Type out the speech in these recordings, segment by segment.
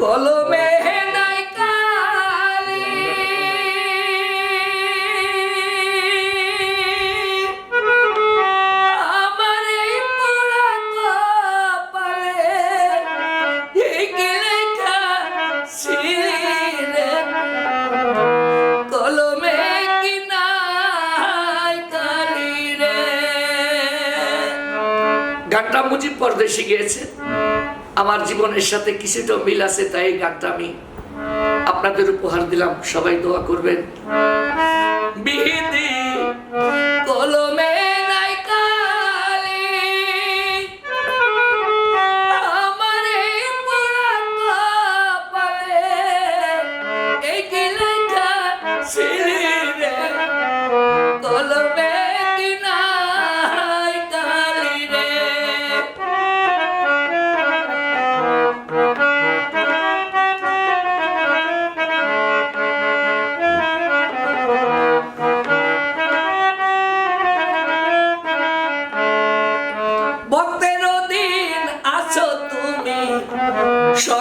কলমে কালি আমার পোড়া কপালে ঠিক লেখা ছিলে কলমে কি নাই কালি রে? গানটা মুজিব পরদেশি গিয়েছে। আমার জীবনের সাথে কিছুটা মিল আছে, তাই এই গানটা আমি আপনাদের উপহার দিলাম। সবাই দোয়া করবেন। বিহিদি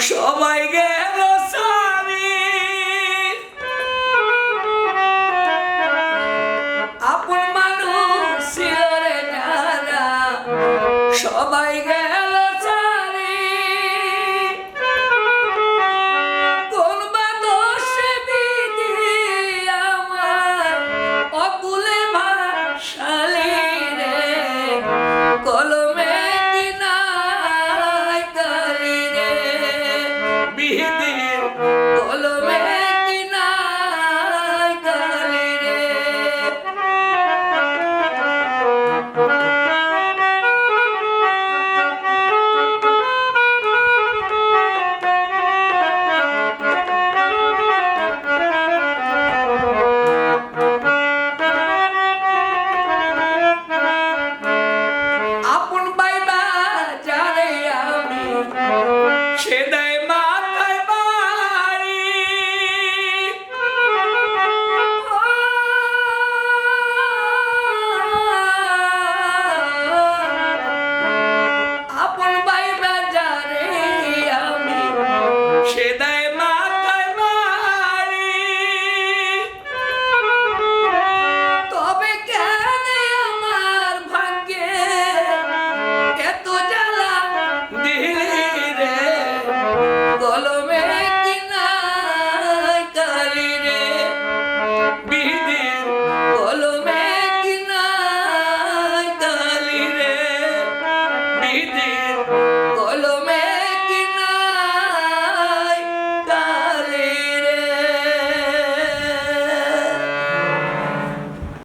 সবাইকে বিদিন কলমে আপন বাইবা যারে আমি সে দেয়